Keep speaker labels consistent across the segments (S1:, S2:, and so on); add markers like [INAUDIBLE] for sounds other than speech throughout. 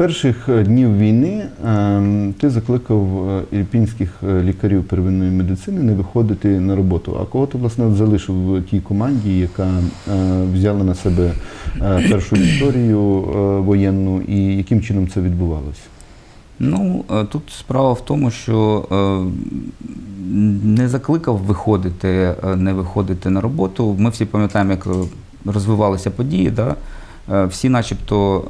S1: перших е, днів війни е, ти закликав е, ірпінських е, лікарів первинної медицини не виходити на роботу. А кого ти власне залишив в тій команді, яка взяла на себе першу історію воєнну, і яким чином це відбувалося?
S2: Ну, тут справа в тому, що не закликав виходити, не виходити на роботу. Ми всі пам'ятаємо, як розвивалися події. Да? Всі начебто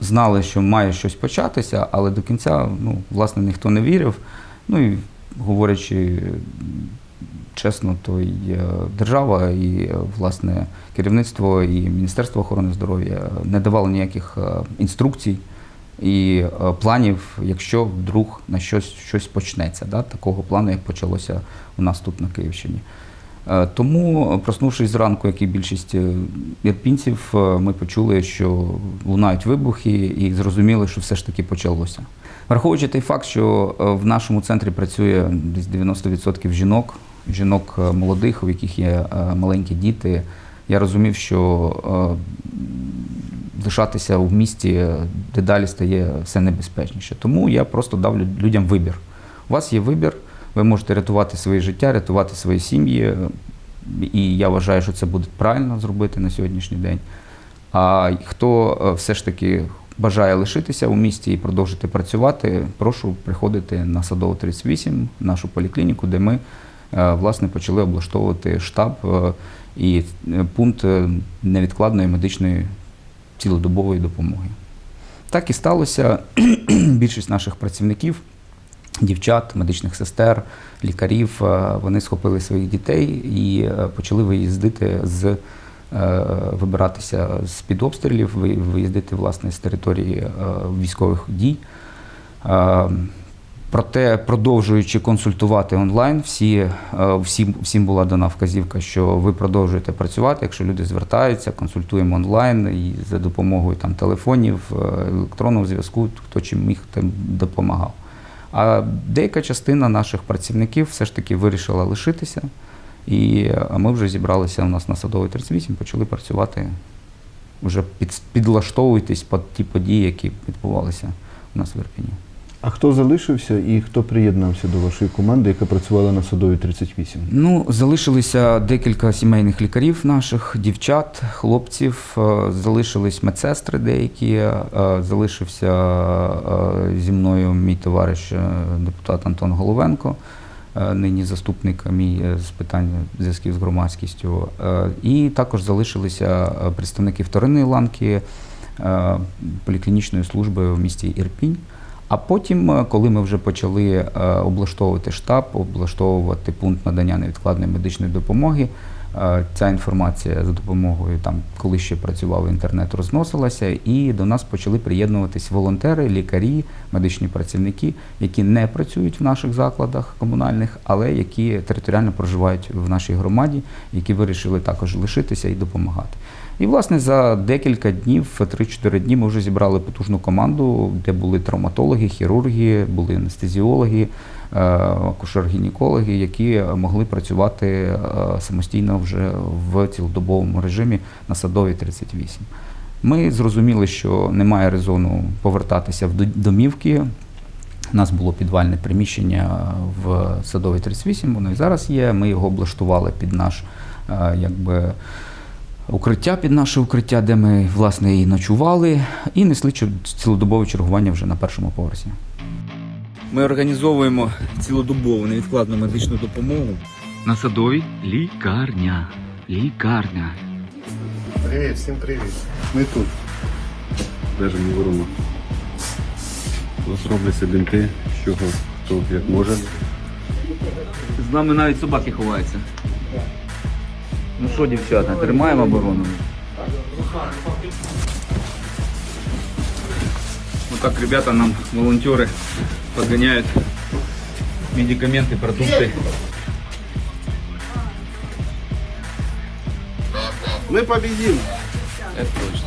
S2: знали, що має щось початися, але до кінця ну, власне ніхто не вірив. Ну і говорячи чесно, то і е, держава, і е, власне керівництво, і Міністерство охорони здоров'я не давало ніяких е, інструкцій і планів, якщо вдруг на щось, щось почнеться, да, такого плану, як почалося у нас тут на Київщині. Е, Тому, проснувшись зранку, як і більшість е, ірпінців, е, ми почули, що лунають вибухи, і зрозуміли, що все ж таки почалося. Враховуючи той факт, що в нашому центрі працює десь 90% жінок, жінок молодих, у яких є маленькі діти, я розумів, що лишатися в місті дедалі стає все небезпечніше. Тому я просто дав людям вибір. У вас є вибір, ви можете рятувати своє життя, рятувати свої сім'ї. е, І я вважаю, що це буде правильно зробити на сьогоднішній день. А хто е, все ж таки бажає лишитися у місті і продовжити працювати, прошу приходити на Садову 38, нашу поліклініку, де ми е, власне почали облаштовувати штаб і пункт невідкладної медичної цілодобової допомоги. Так і сталося. [CLEARS THROAT] Більшість наших працівників, дівчат, медичних сестер, лікарів, е, вони схопили своїх дітей і е, почали виїздити з е, вибиратися з під обстрілів, виїздити власне з території військових дій. Проте, продовжуючи консультувати онлайн, всі, всім, всім була дана вказівка, що ви продовжуєте працювати. Якщо люди звертаються, консультуємо онлайн і за допомогою там, телефонів, електронного зв'язку, хто чим міг тим допомагав. А деяка частина наших працівників все ж таки вирішила лишитися. І ми вже зібралися у нас на садовий 38, почали працювати, вже під, підлаштовуйтесь під ті події, які відбувалися у нас в Ірпіні.
S1: А хто залишився і хто приєднався до вашої команди, яка працювала на садовій 38?
S2: Ну, залишилися декілька сімейних лікарів наших, дівчат, хлопців, е, залишились медсестри деякі, е, залишився е, зі мною мій товариш, депутат Антон Головенко, нині заступник мій з питань зв'язків з громадськістю. І також залишилися представники вторинної ланки поліклінічної служби в місті Ірпінь. А потім, е, коли ми вже почали е, облаштовувати штаб, облаштовувати пункт надання невідкладної медичної допомоги, е, ця інформація за допомогою там, коли ще працював інтернет, розносилася, і до нас почали приєднуватись волонтери, лікарі, медичні працівники, які не працюють в наших закладах комунальних, але які територіально проживають в нашій громаді, які вирішили також лишитися і допомагати. І, власне, за декілька днів, 3-4 дні, ми вже зібрали потужну команду, де були травматологи, хірурги, були анестезіологи, е, акушер-гінекологи, які могли працювати е, самостійно вже в цілодобовому режимі на садовій 38. Ми зрозуміли, що немає резону повертатися в домівки. У нас було підвальне приміщення в садовій 38, воно і зараз є. Ми його облаштували під наш е, якби, укриття, під наше укриття, де ми власне і ночували, і несли цілодобове чергування вже на першому поверсі. Ми організовуємо цілодобову невідкладну медичну допомогу. На садовій лікарня. Лікарня.
S3: Привіт, всім привіт. Ми тут.
S4: Держимо ворона. Розробляться бінти, з чого хто як може.
S2: З нами навіть собаки ховаються. Ну що, дівчата, тримаємо оборону. Вот так ребята нам, волонтеры, подгоняют медикаменты, продукты.
S3: Ми побідімо.
S2: Это точно.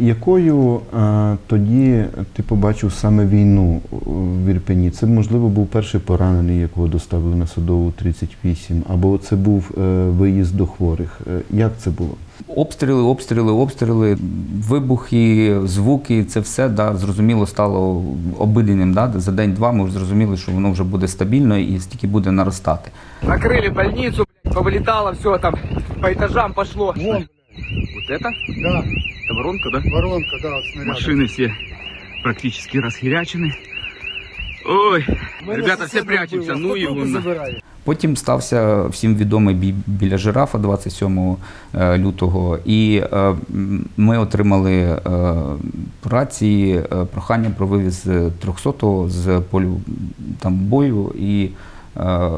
S1: Якою е, тоді ти побачив саме війну е, в Ірпені? Це, можливо, був перший поранений, якого доставили на Садову 38, або це був е, виїзд до хворих. Е, як це було?
S2: Обстріли, обстріли, обстріли, вибухи, звуки, це все да, зрозуміло стало обиденням. Да? За день-два ми вже зрозуміли, що воно вже буде стабільно і стільки буде наростати.
S5: Накрыли больницу, блядь, повылетало все там, по этажам пошло.
S3: Вон,
S5: Вот это?
S3: да,
S5: Это воронка, да?
S3: воронка, да, от снаряда.
S5: Машины все практически расхерячены. Ой,
S3: Мене
S5: ребята, все
S3: сусідом
S5: прячемся,
S3: було,
S5: ну
S3: хто
S5: и
S3: трупи
S5: вон.
S3: забирає?
S2: Потім стався всім відомий бій біля жирафа 27 е, лютого, і е, м, ми отримали е, рації е, прохання про вивіз 300-го з полю там бою. І е,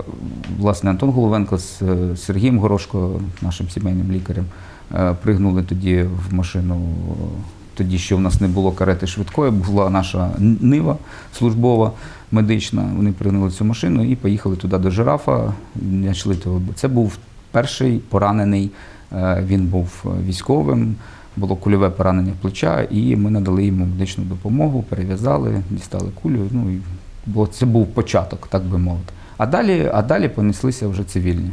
S2: власне Антон Головенко з е, Сергієм Горошко, нашим сімейним лікарем, е, пригнули тоді в машину. Тоді ще в нас не було карети швидкої, була наша нива службова медична. Вони пригнули цю машину і поїхали туди до жирафа. Це був перший поранений. е, Він був військовим, було кульове поранення плеча, і ми надали йому медичну допомогу, перев'язали, дістали кулю. Ну і це був початок, так би мовити. А далі, а далі понеслися вже цивільні.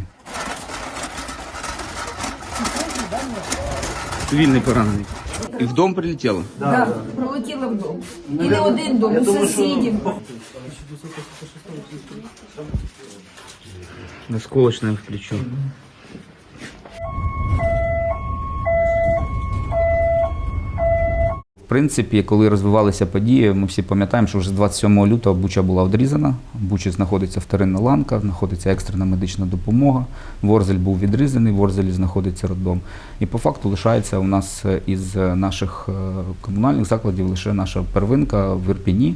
S5: Цивильный поранений. И в дом прилетело?
S6: Да, прилетіло в дом. І не один дом, у сусідів.
S5: Осколочное в плечо.
S2: Принципі, коли розвивалися події, ми всі пам'ятаємо, що вже з 27 лютого Буча була одрізана. В Бучі знаходиться вторинна ланка, знаходиться екстрена медична допомога. Ворзель був відрізаний, в Ворзелі знаходиться роддом. І по факту лишається у нас е, із е, наших е, комунальних закладів лише наша первинка в Ірпіні.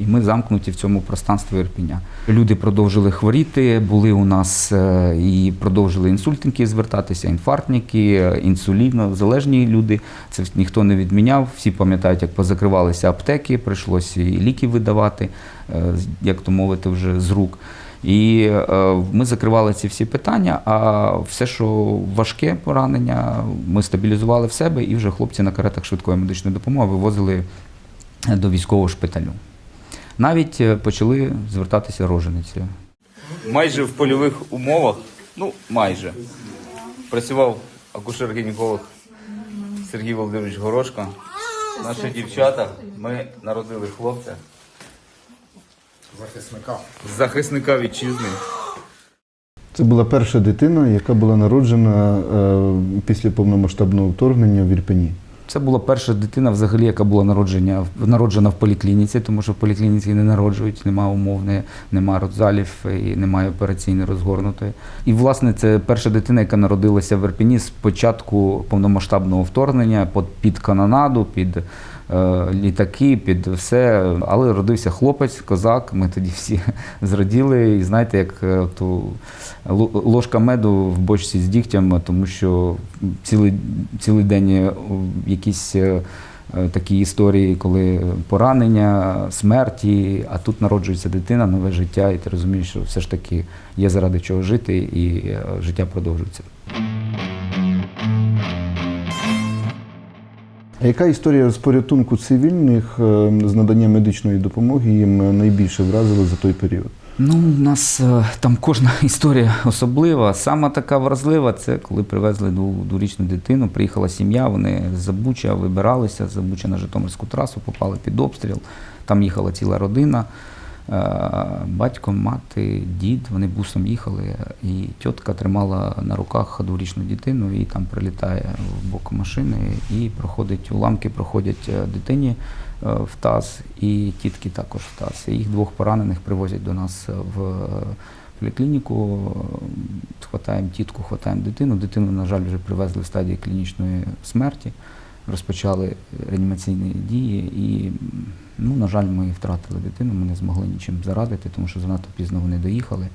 S2: І ми замкнуті в цьому пространстві Ірпіня. Люди продовжили хворіти, були у нас е, і продовжили інсультники звертатися, інфарктники, інсулінозалежні люди. Це ніхто не відміняв. Всі пам'ятають, як позакривалися аптеки, прийшлося і ліки видавати, е, як то мовити, вже з рук. І е, ми закривали ці всі питання, а все, що важке поранення, ми стабілізували в себе, і вже хлопці на каретах швидкої медичної допомоги вивозили до військового шпиталю. Навіть е, почали звертатися рожениці. Майже в польових умовах, ну майже, працював акушер-гінеколог Сергій Володимирович Горошко. Наші дівчата, ми народили хлопця. Захисника. Захисника вітчизни.
S1: Це була перша дитина, яка була народжена е, після повномасштабного вторгнення в Ірпені.
S2: Це була перша дитина, взагалі, яка була народження, народжена в поліклініці, тому що в поліклініці не народжують, немає умовної, немає родзалів і немає операційно розгорнутої. І, власне, це перша дитина, яка народилася в Ірпіні з початку повномасштабного вторгнення під, канонаду, під літаки, під все. Але родився хлопець, козак. Ми тоді всі [LAUGHS] зраділи. І знаєте, як е, ту ложка меду в бочці з дігтям, тому що цілий, цілий день е, якісь е, е, такі історії, коли поранення, смерті, а тут народжується дитина, нове життя, і ти розумієш, що все ж таки є заради чого жити, і е, життя продовжується.
S1: А яка історія з порятунку цивільних е, з надання медичної допомоги їм найбільше вразила за той період?
S2: Ну, у нас е, там кожна [LAUGHS] історія особлива. Сама така вразлива це коли привезли дворічну дитину. Приїхала сім'я, вони з Забуча вибиралися з Забуча на Житомирську трасу, попали під обстріл. Там їхала ціла родина. Е, Батько, мати, дід, вони бусом їхали, і тітка тримала на руках дворічну дитину, і там прилітає в бок машини, і проходить уламки, проходять е, дитині е, в таз, і тітки також в таз. Їх двох поранених привозять до нас в поліклініку. Хватаємо тітку, хватаємо дитину. Дитину, на жаль, вже привезли в стадії клінічної смерті. Розпочали реанімаційні дії, і, ну, на жаль, ми втратили дитину, ми не змогли нічим зарадити, тому що занадто пізно вони доїхали,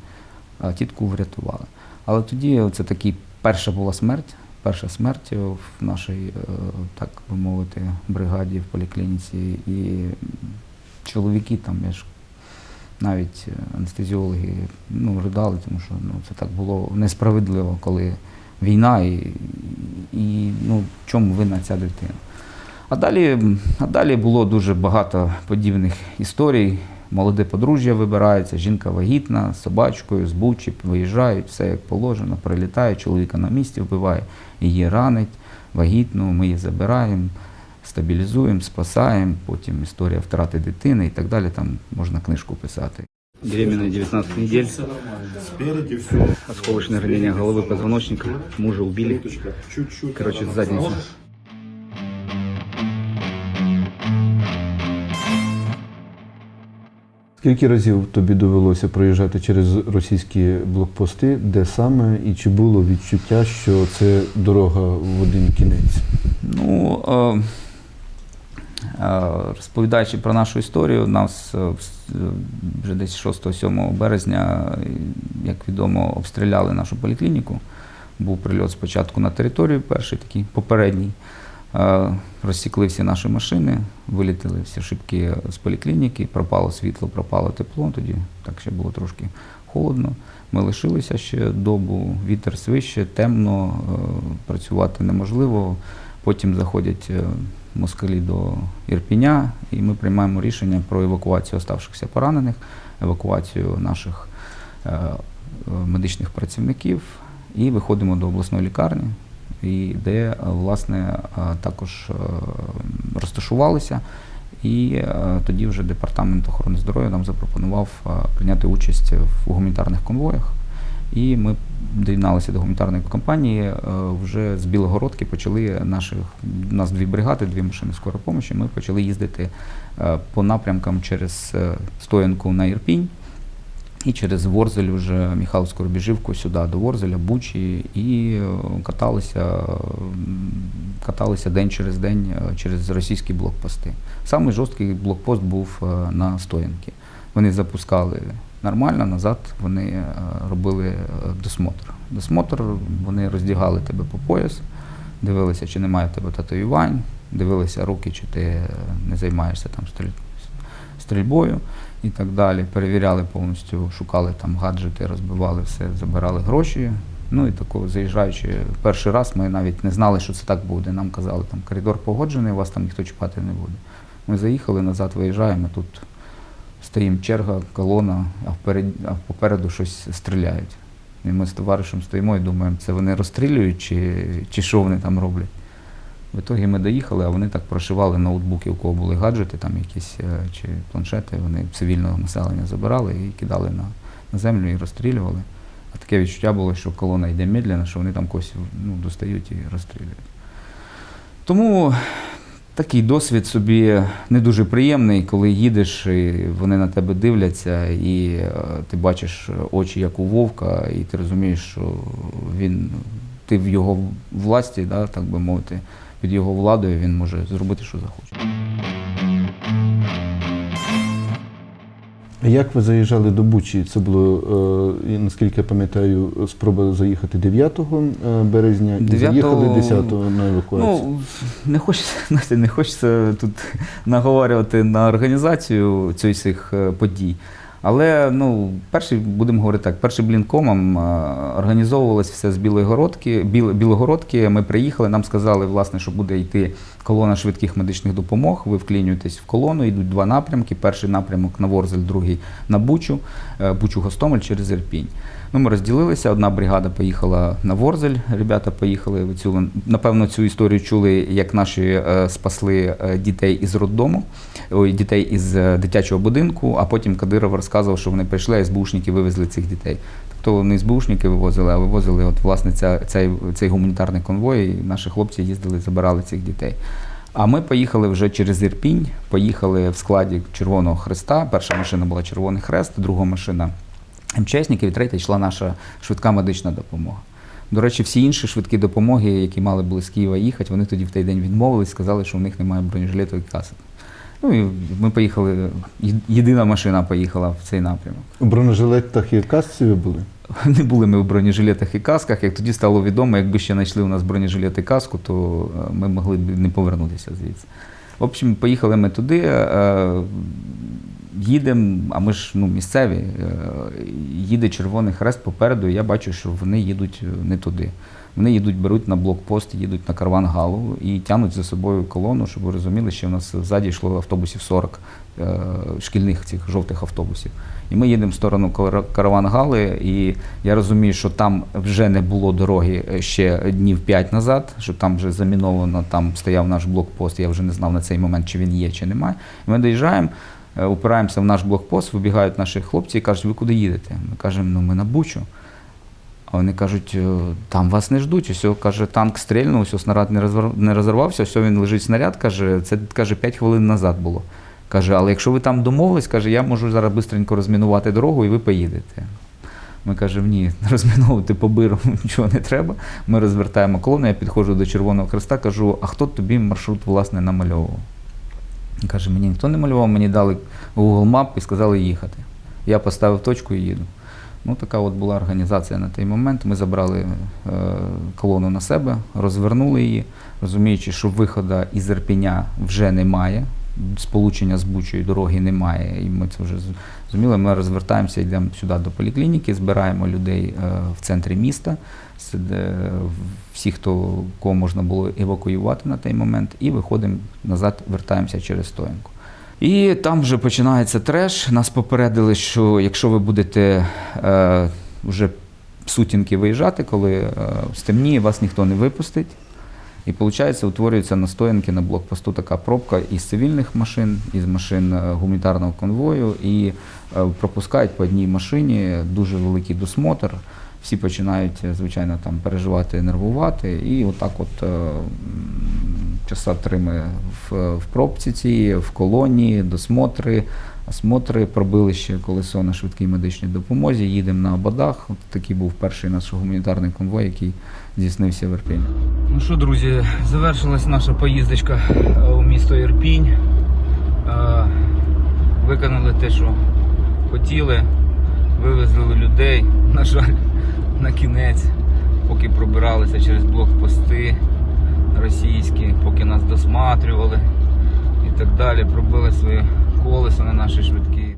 S2: а тітку врятували. Але тоді це такі перша була смерть, перша смерть в нашій, е, так би мовити, бригаді в поліклініці. І чоловіки там, я ж навіть анестезіологи ну, ридали, тому що ну, це так було несправедливо, коли війна і, і ну, в чому винна ця дитина. А далі, а далі було дуже багато подібних історій. Молоде подружжя вибирається, жінка вагітна, з собачкою, з бучі, виїжджають, все як положено, прилітає, чоловіка на місці вбиває, її ранить, вагітну, ми її забираємо, стабілізуємо, спасаємо, потім історія втрати дитини і так далі. Там можна книжку писати. Беременна 19 недель.
S3: Спереди все.
S2: Осколочное ранение головы позвоночника. Мужа убили.
S3: Чуть-чуть.
S2: Короче, задницу.
S1: Скільки разів тобі довелося проїжджати через російські блокпости, де саме і чи було відчуття, що це дорога в один кінець?
S2: Ну, е, розповідаючи про нашу історію, нас е, вже десь 6-7 березня, е, як відомо, обстріляли нашу поліклініку. Був прильот спочатку на територію, перший такий попередній. Е, Розсікли всі наші машини, вилітили всі шибки з поліклініки, пропало світло, пропало тепло. Тоді так ще було трошки холодно. Ми лишилися ще добу, вітер свище, темно, е, працювати неможливо. Потім заходять е, москалі до Ірпіня, і ми приймаємо рішення про евакуацію оставшихся поранених, евакуацію наших е, медичних працівників і виходимо до обласної лікарні, і де власне е, також е, розташувалися. І тоді вже департамент охорони здоров'я нам запропонував прийняти участь в гуманітарних конвоях. І ми доєдналися до гуманітарної кампанії. е, Вже з Білогородки почали наших у нас дві бригади, дві машини скорої допомоги. Ми почали їздити е, по напрямкам через е, стоянку на Ірпінь і через Ворзель, вже Михайловську Рубіжівку сюди до Ворзеля, Бучі, і каталися, каталися день через день через російські блокпости. Самий жорсткий блокпост був на стоянки. Вони запускали нормально, назад вони е, робили е, досмотр. Досмотр вони роздягали тебе по пояс, дивилися, чи немає в тебе татуювань, дивилися руки, чи ти е, не займаєшся там стрільбою і так далі. Перевіряли повністю, шукали там гаджети, розбивали все, забирали гроші. Ну і такого заїжджаючи, перший раз ми навіть не знали, що це так буде. Нам казали, там коридор погоджений, вас там ніхто чіпати не буде. Ми заїхали, назад виїжджаємо, тут стоїмо черга, колона, а вперед, а попереду щось стріляють. І ми з товаришем стоїмо і думаємо, це вони розстрілюють чи, чи що вони там роблять. В ітогі ми доїхали, а вони так прошивали ноутбуки, у кого були гаджети, там якісь е, чи планшети, вони цивільного населення забирали і кидали на, на землю і розстрілювали. А таке відчуття було, що колона йде медленно, що вони там когось ну, достають і розстрілюють. Тому такий досвід собі не дуже приємний, коли їдеш, і вони на тебе дивляться, і е, ти бачиш очі, як у вовка, і ти розумієш, що він, ти в його власті, да, так би мовити, під його владою він може зробити, що захоче.
S1: Як ви заїжджали до Бучі? Це було, е, наскільки я пам'ятаю, спроба заїхати 9 е, березня і
S2: 9-го
S1: заїхали 10 на евакуацію.
S2: Ну, не хочеться, [LAUGHS] не хочеться тут [LAUGHS] наговорювати на організацію цих е, подій. Але ну, перший, будемо говорити так, перший блінкомом е, організовувалось все з Білогородки. Біл, Білогородки ми приїхали, нам сказали, власне, що буде йти колона швидких медичних допомог. Ви вклінюєтесь в колону, йдуть два напрямки. Перший напрямок на Ворзель, другий на Бучу, е, Бучу Гостомель через Ірпінь. Ну, ми розділилися. Одна бригада поїхала на Ворзель. Ребята поїхали цю напевно цю історію чули, як наші е, спасли дітей із роддому, дітей із дитячого будинку. А потім Кадиров розказував, що вони прийшли, а СБУшники вивезли цих дітей. Тобто не СБУшники вивозили, а вивозили от власне ця, цей, цей гуманітарний конвой. І наші хлопці їздили, забирали цих дітей. А ми поїхали вже через Ірпінь, поїхали в складі Червоного Хреста. Перша машина була Червоний Хрест, друга машина МЧСників, і третя йшла наша швидка медична допомога. До речі, всі інші швидкі допомоги, які мали були з Києва їхати, вони тоді в той день відмовились, сказали, що в них немає бронежилету і касок. Ну і ми поїхали, єдина машина поїхала в цей напрямок.
S1: У бронежилетах і касці ви були? [LAUGHS]
S2: Не були ми в бронежилетах і касках. Як тоді стало відомо, якби ще знайшли у нас бронежилет і каску, то е, ми могли б не повернутися звідси. В общем, поїхали ми туди, е, їдемо, а ми ж ну, місцеві. е, Їде Червоний Хрест попереду, і я бачу, що вони їдуть не туди. Вони їдуть, беруть на блокпост, їдуть на карван Галу і тягнуть за собою колону, щоб ви розуміли, що в нас ззаді йшло автобусів 40 е, шкільних цих жовтих автобусів. І ми їдемо в сторону кар- караван Гали, і я розумію, що там вже не було дороги е, ще днів 5 назад, що там вже заміновано, там стояв наш блокпост. Я вже не знав на цей момент, чи він є, чи немає. Ми доїжджаємо, е, упираємося в наш блокпост, вибігають наші хлопці і кажуть, ви куди їдете? Ми кажемо, ну ми на Бучу. А вони кажуть, «Е, там вас не ждуть. Ось каже, танк стрільнув, ось снаряд не розірвався, ось він лежить снаряд, каже, це каже 5 хвилин назад було. Каже, але якщо ви там домовились, каже, я можу зараз швидко розмінувати дорогу і ви поїдете. Ми кажемо, ні, [LAUGHS] розміновувати по биру [LAUGHS] нічого не треба. Ми розвертаємо колону, я підходжу до Червоного Хреста, кажу, а хто тобі маршрут власне намальовував? Він Каже, мені ніхто не малював, мені дали Google Map і сказали їхати. Я поставив точку і їду. Ну, така от була організація на той момент. Ми забрали е, колону на себе, розвернули її, розуміючи, що виходу із Ірпеня вже немає, сполучення з Бучою дороги немає, і ми це вже зрозуміли. Ми розвертаємося, йдемо сюди до поліклініки, збираємо людей е, в центрі міста, всі, хто кого можна було евакуювати на той момент, і виходимо назад, вертаємося через стоянку. І там вже починається треш. Нас попередили, що якщо ви будете е, вже сутінки виїжджати, коли е, стемніє, вас ніхто не випустить. І виходить, утворюється на стоянки на блокпосту така пробка із цивільних машин, із машин е, гуманітарного конвою, і е, пропускають по одній машині дуже великий досмотр. Всі починають, е, звичайно, там переживати, нервувати. І отак от е, часа три ми в, в пробці цій, в колонії, досмотри, осмотри, пробили ще колесо на швидкій медичній допомозі, їдемо на ободах. От такий був перший наш гуманітарний конвой, який здійснився в Ірпіні. Ну що, друзі, завершилась наша поїздочка е, у місто Ірпінь. Е, Виконали те, що хотіли, вивезли людей. [LAUGHS] На жаль, на кінець, поки пробиралися через блокпости російські, поки нас досматрювали і так далі, пробили своє колесо на наші швидкі.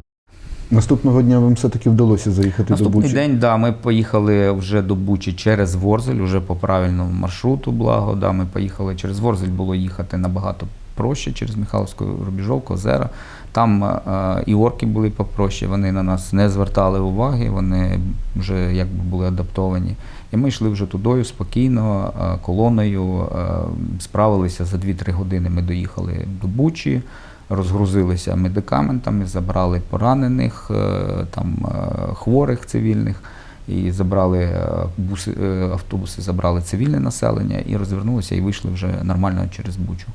S1: Наступного дня вам все-таки вдалося заїхати до
S2: Наступний
S1: Бучі.
S2: день, да, ми поїхали вже до Бучі через Ворзель, вже по правильному маршруту, благо. Да, ми поїхали через Ворзель, було їхати набагато проще через Михайловську рубіжовку, озера. Там е, і орки були попроще, вони на нас не звертали уваги, вони вже якби були адаптовані. І ми йшли вже тудою спокійно, е, колоною, е, справилися за 2-3 години. Ми доїхали до Бучі, розгрузилися медикаментами, забрали поранених, е, там хворих цивільних. І забрали буси, автобуси, забрали цивільне населення і розвернулися і вийшли вже нормально через Бучу.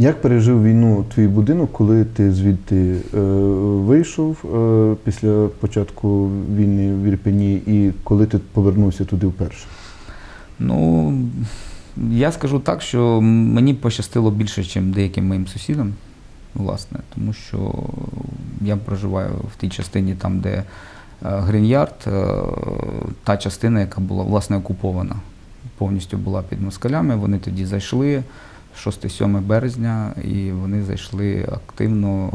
S1: Як пережив війну твій будинок, коли ти звідти е, вийшов е, після початку війни в Ірпені, і коли ти повернувся туди вперше?
S2: Ну, я скажу так, що мені пощастило більше, ніж деяким моїм сусідам, власне, тому що я проживаю в тій частині, там, де е, Грінярд, е, та частина, яка була власне окупована, повністю була під москалями. Вони тоді зайшли 6-7 березня, і вони зайшли активно.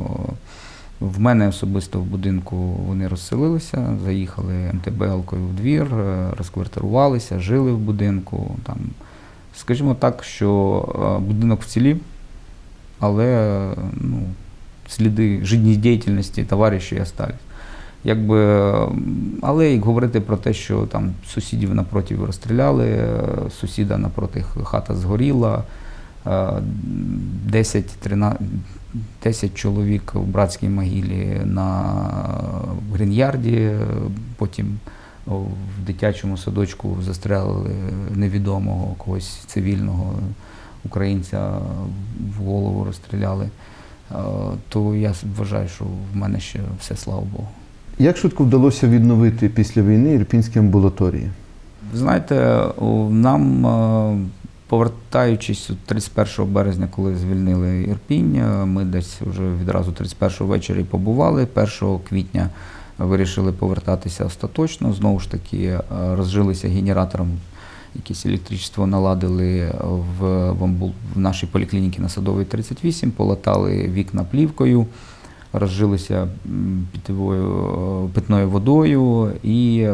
S2: В мене особисто в будинку вони розселилися, заїхали МТБ-алкою в двір, е, розквартирувалися, жили в будинку. Там, скажімо так, що е, будинок вцілів, але ну, сліди життєдіяльності товаришів остались. Якби, але як говорити про те, що там сусідів напроти розстріляли, е, сусіда напроти хата згоріла, 10, 13, 10 чоловік у братській могилі на Грінярді, е, потім в дитячому садочку застрелили невідомого когось цивільного українця в голову розстріляли. Е, То я вважаю, що в мене ще все слава Богу.
S1: Як швидко вдалося відновити після війни ірпінські амбулаторії?
S2: Ви знаєте, нам, е, повертаючись 31 березня, коли звільнили Ірпінь, е, ми десь вже відразу 31 ввечері побували. 1 квітня вирішили повертатися остаточно. Знову ж таки, е, розжилися генератором, якесь електричество наладили в, в, в нашій поліклініці на Садовій 38, полатали вікна плівкою, розжилися м, е, питною водою і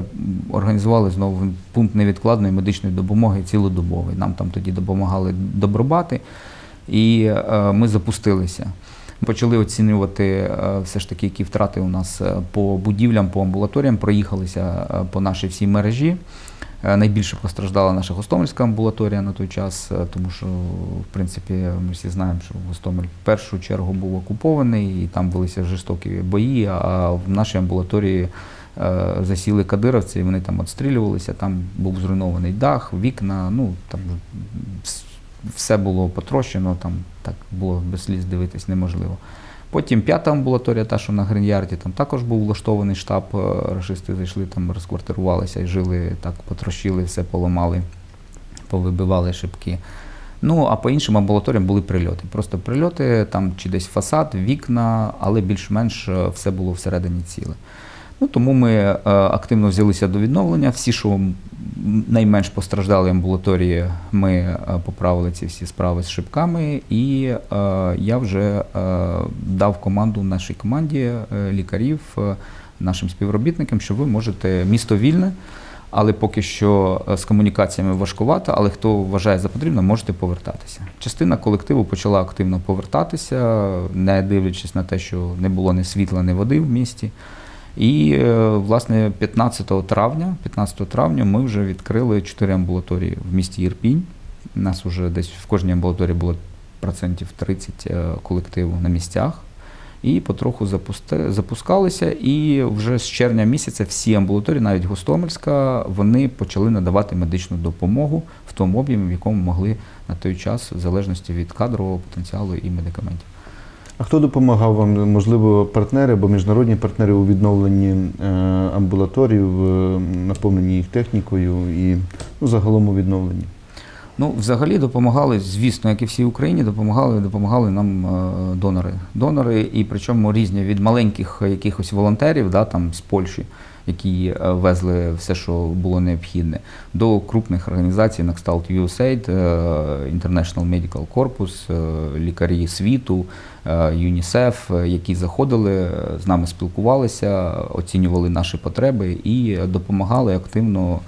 S2: організували знову пункт невідкладної медичної допомоги цілодобовий. Нам там тоді допомагали добробати, і е, ми запустилися. Почали оцінювати е, все ж таки, які втрати у нас по будівлям, по амбулаторіям, проїхалися по нашій всій мережі. Е, Найбільше постраждала наша Гостомельська амбулаторія на той час, е, тому що, в принципі, ми всі знаємо, що Гостомель в першу чергу був окупований і там велися жорстокі бої, а в нашій амбулаторії е, засіли кадировці, і вони там відстрілювалися, там був зруйнований дах, вікна, ну там все було потрощено, там так було без сліз дивитись неможливо. Потім п'ята амбулаторія, та, що на Гринярді, там також був влаштований штаб, е, рашисти зайшли, там розквартирувалися і жили, так потрощили, все поламали, повибивали шибки. Ну, а по іншим амбулаторіям були прильоти. Просто прильоти, там чи десь фасад, вікна, але більш-менш е, все було всередині ціле. Ну, тому ми е, активно взялися до відновлення. Всі, що найменш постраждали амбулаторії, ми е, поправили ці всі справи з шибками. І е, я вже е, дав команду нашій команді е, лікарів, е, нашим співробітникам, що ви можете місто вільне. Але поки що е, з комунікаціями важкувато, але хто вважає за потрібне, можете повертатися. Частина колективу почала активно повертатися, не дивлячись на те, що не було ні світла, ні води в місті. І, е, власне, 15 травня, 15 травня ми вже відкрили чотири амбулаторії в місті Ірпінь. У нас вже десь в кожній амбулаторії було процентів 30 е, колективу на місцях. І потроху запусти, запускалися. І вже з червня місяця всі амбулаторії, навіть Гостомельська, вони почали надавати медичну допомогу в тому об'ємі, в якому могли на той час, в залежності від кадрового потенціалу і медикаментів.
S1: А хто допомагав вам? Можливо, партнери або міжнародні партнери у відновленні е, амбулаторій, наповненні їх технікою і ну, загалом у відновленні?
S2: Ну, взагалі допомагали, звісно, як і всій Україні, допомагали, допомагали нам е, донори. Донори, і причому різні від маленьких якихось волонтерів, да, там з Польщі, які е, везли все, що було необхідне, до крупних організацій на кшталт USAID, е, International Medical Corpus, е, лікарі світу, ЮНІСЕФ, які заходили, з нами спілкувалися, оцінювали наші потреби і допомагали активно.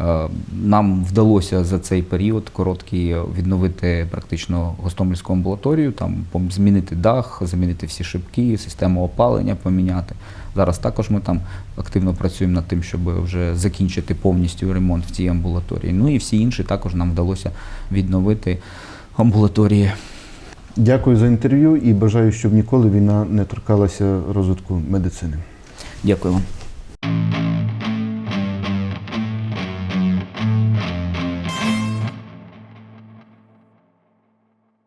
S2: Е, Нам вдалося за цей період короткий відновити практично Гостомельську амбулаторію, там змінити дах, замінити всі шибки, систему опалення поміняти. Зараз також ми там активно працюємо над тим, щоб вже закінчити повністю ремонт в цій амбулаторії. Ну і всі інші також нам вдалося відновити амбулаторії.
S1: Дякую за інтерв'ю і бажаю, щоб ніколи війна не торкалася розвитку медицини.
S2: Дякую вам.